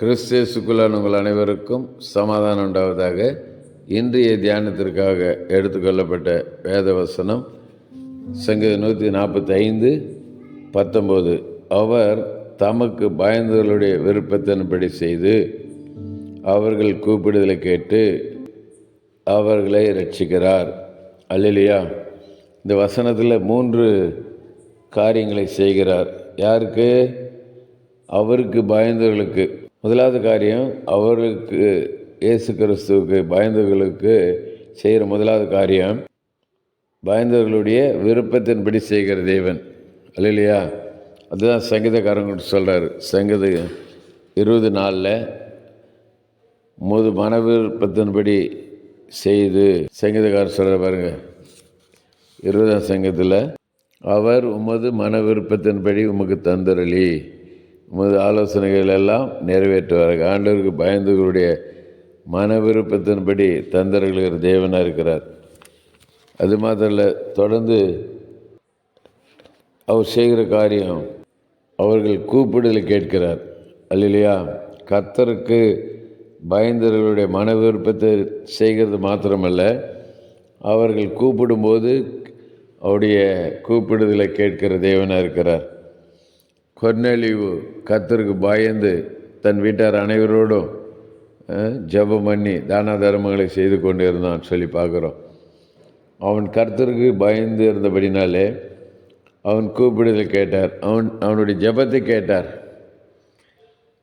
கிறிஸ்தேசுக்குள்ளான உங்கள் அனைவருக்கும் சமாதானம் உண்டாவதாக இன்றைய தியானத்திற்காக எடுத்துக்கொள்ளப்பட்ட வேத வசனம் சங்கீத நூற்றி நாற்பத்தி ஐந்து பத்தொம்போது அவர் தமக்கு பயந்தவர்களுடைய விருப்பத்தின்படி செய்து அவர்கள் கூப்பிடுதலை கேட்டு அவர்களை ரட்சிக்கிறார் அல்லையா இந்த வசனத்தில் மூன்று காரியங்களை செய்கிறார். யாருக்கு? அவருக்கு பயந்தவர்களுக்கு. முதலாவது காரியம் அவர்களுக்கு இயேசு கிறிஸ்துவுக்கு பயந்தவர்களுக்கு செய்கிற முதலாவது காரியம் பயந்தவர்களுடைய விருப்பத்தின்படி செய்கிற தேவன். இல்லையா அதுதான் சங்கீதக்காரங்க சொல்கிறார் சங்கீத இருபது நாளில் முது மன விருப்பத்தின்படி செய்து சங்கீதக்காரர் சொல்கிற பாருங்க. இருபதாம் சங்கத்தில் அவர் உமது மன விருப்பத்தின்படி உமக்கு தந்தரளி. உமது ஆலோசனைகள் எல்லாம் நிறைவேற்றுவார் ஆண்டவருக்கு பயந்தவர்களுடைய மன விருப்பத்தின்படி தந்தர்களுக்கு தேவனாக இருக்கிறார். அது மாத்திரம் இல்லை தொடர்ந்து அவர் செய்கிற காரியம் அவர்கள் கூப்பிடலை கேட்கிறார். அல்லையா கர்த்தருக்கு பயந்தவர்களுடைய மன விருப்பத்தை செய்கிறது மாத்திரமல்ல அவர்கள் கூப்பிடும்போது அவருடைய கூப்பிடுதலை கேட்கிற தேவனாக இருக்கிறார். கொர்நேலிவு கர்த்தருக்கு பயந்து தன் வீட்டார் அனைவரோடும் ஜபம் ஜெபம் பண்ணி தான தர்மங்களை செய்து கொண்டு இருந்தான் சொல்லி பார்க்குறோம். அவன் கர்த்தருக்கு பயந்து இருந்தபடினாலே அவன் கூப்பிடுதலை கேட்டார். அவன் அவனுடைய ஜெபத்தை கேட்டார்.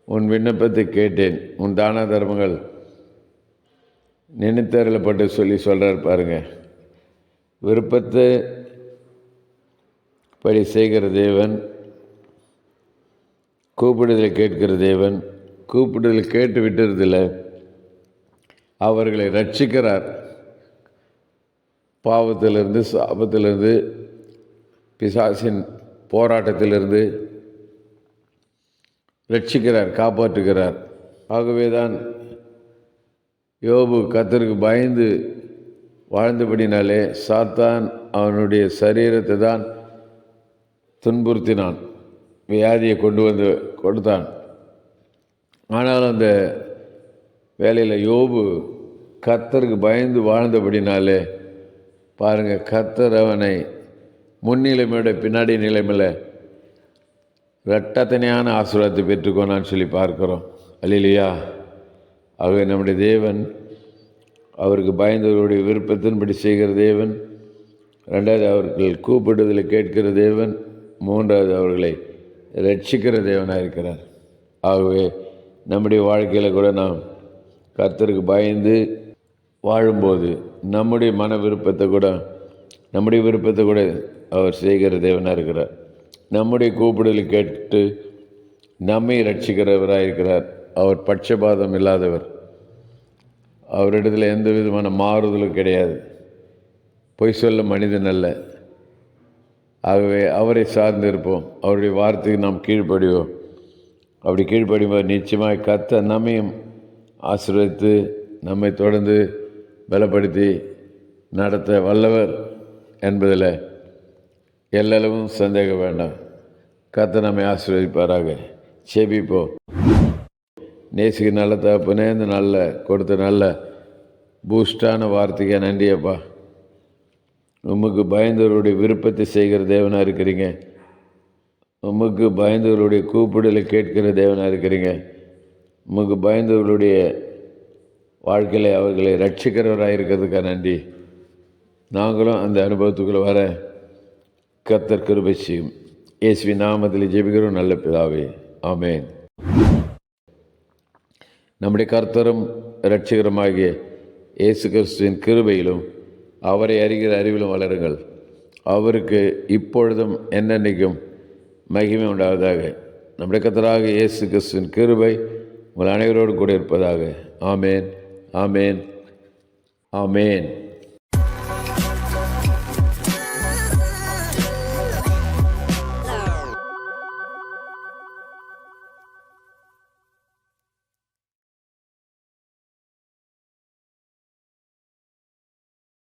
உன் விண்ணப்பத்தை கேட்டேன். உன் தான தர்மங்கள் நினைத்தருளப்பட்டு சொல்லி சொல்கிறார் பாருங்கள் விருப்பத்தை படி செய்கிற தேவன் கூப்பிடுதலை கேட்கிற தேவன் கூப்பிடுதலை கேட்டு விட்டுறதில்லை அவர்களை ரட்சிக்கிறார். பாவத்திலிருந்து சாபத்திலிருந்து பிசாசின் போராட்டத்திலிருந்து ரட்சிக்கிறார் காப்பாற்றுகிறார். ஆகவே தான் யோபு கத்தருக்கு பயந்து வாழ்ந்தபடினாலே சாத்தான் அவனுடைய சரீரத்தை தான் துன்புறுத்தினான். வியாதியை கொண்டு வந்து கொடுத்தான். ஆனால் அந்த வேலையில் யோபு கத்தருக்கு பயந்து வாழ்ந்தபடினாலே பாருங்கள் கத்தர் அவனை முன்னிலைமையோட பின்னாடி நிலைமையில் ரெட்டத்தனையான ஆசீர்வாதத்தை பெற்றுக்கோனான்னு சொல்லி பார்க்குறோம். அல்லையா ஆகவே நம்முடைய தேவன் அவருக்கு பயந்தவருடைய விருப்பத்தின்படி செய்கிற தேவன் ரெண்டாவது அவர்கள் கூப்பிடுதலை கேட்கிற தேவன் மூன்றாவது அவர்களை ரட்சிக்கிற தேவனாக இருக்கிறார். ஆகவே நம்முடைய வாழ்க்கையில் கூட நாம் கர்த்தருக்கு பயந்து வாழும்போது நம்முடைய மன விருப்பத்தை கூட நம்முடைய விருப்பத்தை கூட அவர் செய்கிற தேவனாக இருக்கிறார். நம்முடைய கூப்பிடலை கேட்டு நம்மை ரட்சிக்கிறவராக இருக்கிறார். அவர் பட்சபாதம் இல்லாதவர். அவரிடத்தில் எந்த விதமான மாறுதலும் கிடையாது. பொய் சொல்ல மனிதன் அல்ல. ஆகவே அவரை சார்ந்து இருப்போம் அவருடைய வார்த்தைக்கு நாம் கீழ்ப்படிவோம். அப்படி கீழ்ப்படியும்போது நிச்சயமாக கத்த நம்மையும் ஆசிர்வதித்து நம்மை தொடர்ந்து பலப்படுத்தி நடத்த வல்லவர் என்பதில் எல்லளவும் சந்தேகம் வேண்டாம். கத்த நம்மை ஆசீர்வதிப்பாராக. செபிப்போம் நேசிக்கு நல்ல தகப்பனே இந்த நல்ல கொடுத்த நல்ல பூஸ்டான வார்த்தைக்கு நன்றியப்பா. உமக்கு பயந்தவருடைய விருப்பத்தை செய்கிற தேவனாக இருக்கிறீங்க. உமக்கு பயந்தவர்களுடைய கூப்பிடலை கேட்கிற தேவனாக இருக்கிறீங்க. உமக்கு பயந்தவர்களுடைய வாழ்க்கையில் அவர்களை ரட்சிக்கிறவராக இருக்கிறதுக்காக நன்றி. நாங்களும் அந்த அனுபவத்துக்குள்ளே வர கத்தர் கிருபை செய்யும். இயேசுவி நாமத்தில் ஜெபிக்கிறோம் நல்ல பிதாவே. ஆமேன். நம்முடைய கர்த்தரும் இரட்சகருமாகிய இயேசு கிறிஸ்துவின் கிருபையிலும் அவரை அறிகிற அறிவிலும் வளருங்கள். அவருக்கு இப்பொழுதும் என்னென்னைக்கும் மகிமை உண்டாவதாக. நம்முடைய கர்த்தராக இயேசு கிறிஸ்துவின் கிருபை உங்கள் அனைவரோடு கூட இருப்பதாக. ஆமேன் ஆமேன் ஆமேன்.